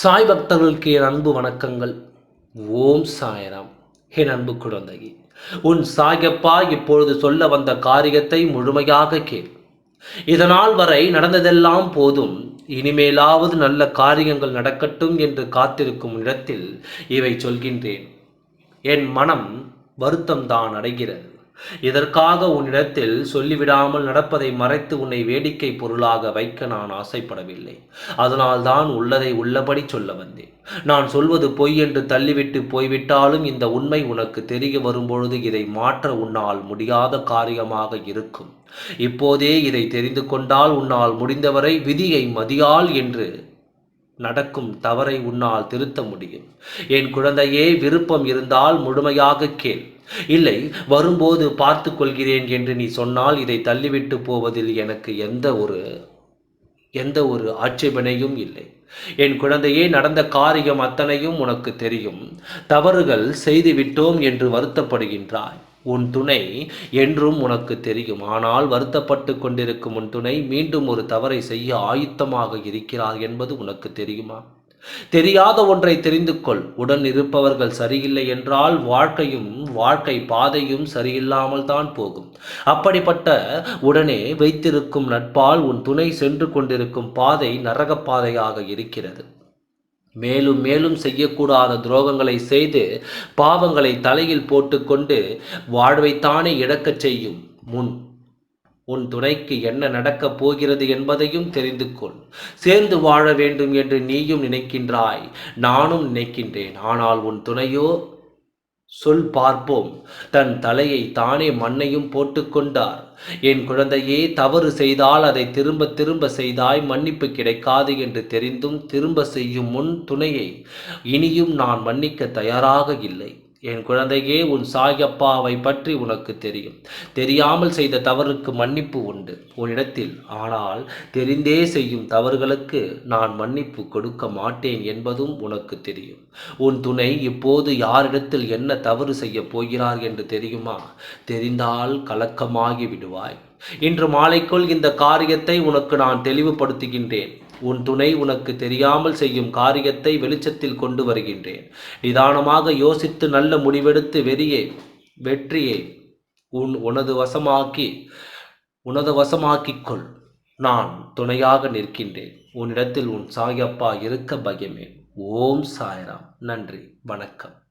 சாய் பக்தர்களுக்கு என் அன்பு வணக்கங்கள். ஓம் சாயராம். என் அன்பு குழந்தை உன் சாயப்பா இப்பொழுது சொல்ல வந்த காரியத்தை முழுமையாக கேள். இதனால் வரை நடந்ததெல்லாம் போதும். இனிமேலாவது நல்ல காரியங்கள் நடக்கட்டும் என்று காத்திருக்கும் இடத்தில் இவை சொல்கின்றேன். என் மனம் வருத்தம்தான் அடைகிறது. இதற்காக உன்னிடத்தில் சொல்லிவிடாமல் நடப்பதை மறைத்து உன்னை வேடிக்கை பொருளாக வைக்க நான் ஆசைப்படவில்லை. அதனால்தான் உள்ளதை உள்ளபடி சொல்ல வந்தேன். நான் சொல்வது பொய் என்று தள்ளிவிட்டு போய்விட்டாலும் இந்த உண்மை உனக்கு தெரிய வரும்பொழுது இதை மாற்ற உன்னால் முடியாத காரியமாக இருக்கும். இப்போதே இதை தெரிந்து கொண்டால் உன்னால் முடிந்தவரை விதியை மதியால் என்று நடக்கும் தவறை உன்னால் திருத்த முடியும். என் குழந்தையே விருப்பம் இருந்தால் முழுமையாக கேள். இல்லை வரும்போது பார்த்து கொள்கிறேன் என்று நீ சொன்னால் இதை தள்ளிவிட்டு போவதில் எனக்கு எந்த ஒரு எந்த ஒரு ஆட்சேபனையும் இல்லை. என் குழந்தையே நடந்த காரியம் அத்தனையும் உனக்கு தெரியும். தவறுகள் செய்து விட்டோம் என்று வருத்தப்படுகின்றாய். உன் துணை என்றும் உனக்கு தெரியும். ஆனால் வருத்தப்பட்டு கொண்டிருக்கும் உன் துணை மீண்டும் ஒரு தவறை செய்ய ஆயுத்தமாக இருக்கிறார் என்பது உனக்கு தெரியுமா? தெரியாத ஒன்றை தெரிந்து கொள். உடன் இருப்பவர்கள் சரியில்லை என்றால் வாழ்க்கையும் வாழ்க்கை பாதையும் சரியில்லாமல் தான் போகும். அப்படிப்பட்ட உடனே வைத்திருக்கும் நட்பால் உன் துணை சென்று கொண்டிருக்கும் பாதை நரக பாதையாக இருக்கிறது. மேலும் மேலும் செய்யக்கூடாத துரோகங்களை செய்து பாவங்களை தலையில் போட்டுக்கொண்டு வாழ்வைத்தானே இழக்கச் செய்யும். முன் உன் துணைக்கு என்ன நடக்கப் போகிறது என்பதையும் தெரிந்து கொள் சேர்ந்து வாழ வேண்டும் என்று நீயும் நினைக்கின்றாய். நானும் நினைக்கின்றேன். ஆனால் உன் துணையோ? சொல் பார்ப்போம். தன் தலையை தானே மண்ணையும் போட்டுக்கொண்டார் என் குழந்தையே தவறு செய்தால் அதை திரும்ப திரும்ப செய்தாய். மன்னிப்பு கிடைக்காது என்று தெரிந்தும் திரும்ப செய்யும் முன் துணையை இனியும் நான் மன்னிக்க தயாராக இல்லை. என் குழந்தையே உன் சாயப்பாவை பற்றி உனக்கு தெரியும். தெரியாமல் செய்த தவறுக்கு மன்னிப்பு உண்டு. உன்னிடத்தில் ஆனால் தெரிந்தே செய்யும் தவறுகளுக்கு நான் மன்னிப்பு கொடுக்க மாட்டேன் என்பதும் உனக்கு தெரியும். உன் துணை இப்போது யாரிடத்தில் என்ன தவறு செய்ய போகிறார் என்று தெரியுமா? தெரிந்தால் கலக்கமாகி விடுவாய். இன்று மாலைக்குள் இந்த காரியத்தை உனக்கு நான் தெளிவுபடுத்துகின்றேன். உன் துணை உனக்கு தெரியாமல் செய்யும் காரியத்தை வெளிச்சத்தில் கொண்டு வருகின்றேன். நிதானமாக யோசித்து நல்ல முடிவெடுத்து வெறியே வெற்றியை உன் உனது வசமாக்கி உனது வசமாக்கிக்கொள். நான் துணையாக நிற்கின்றேன். உன்னிடத்தில் உன் சாயப்பா இருக்க பயமே. ஓம் சாய்ராம். நன்றி. வணக்கம்.